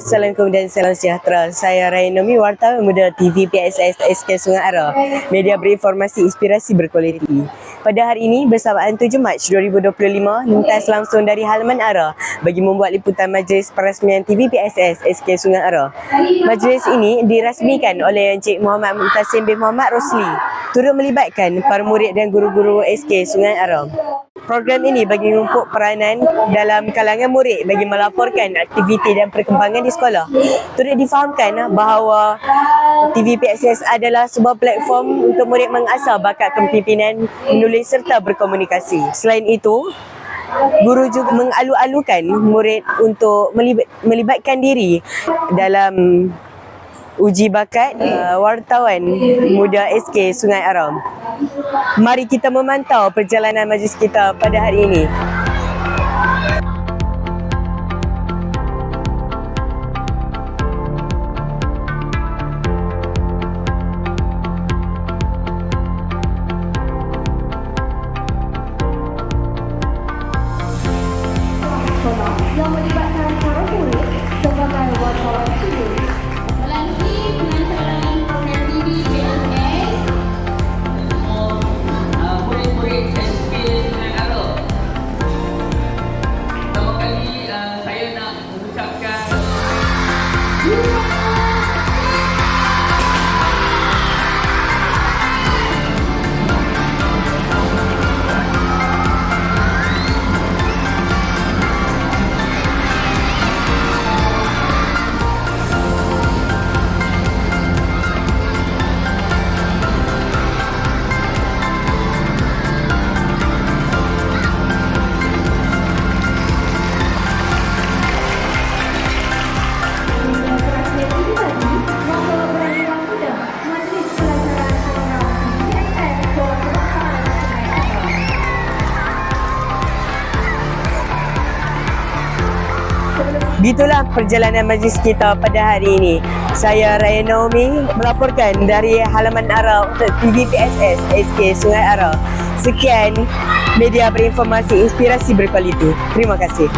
Assalamualaikum dan salam sejahtera. Saya Ryan Nomi, wartawan muda TV PSS SK Sungai Ara. Media berinformasi inspirasi berkualiti. Pada hari ini bersamaan 7 Mac 2025, lintas langsung dari halaman Ara bagi membuat liputan majlis perasmian TV PSS SK Sungai Ara. Majlis ini dirasmikan oleh Encik Muhammad Mutasim bin Muhammad Rosli turut melibatkan para murid dan guru-guru SK Sungai Ara. Program ini bagi mengumpul peranan dalam kalangan murid bagi melaporkan aktiviti dan perkembangan di sekolah. Turut difahamkan bahawa TV PSS adalah sebuah platform untuk murid mengasah bakat kepimpinan, menulis serta berkomunikasi. Selain itu, guru juga mengalu-alukan murid untuk melibat, melibatkan diri dalam uji bakat uh, wartawan muda SK Sungai Aram. Mari kita memantau perjalanan majlis kita pada hari ini. yang melibatkan para murid sebagai wartawan Begitulah perjalanan majlis kita pada hari ini. Saya Raya Naomi melaporkan dari halaman Ara untuk TV PSS SK Sungai Ara. Sekian media berinformasi inspirasi berkualiti. Terima kasih.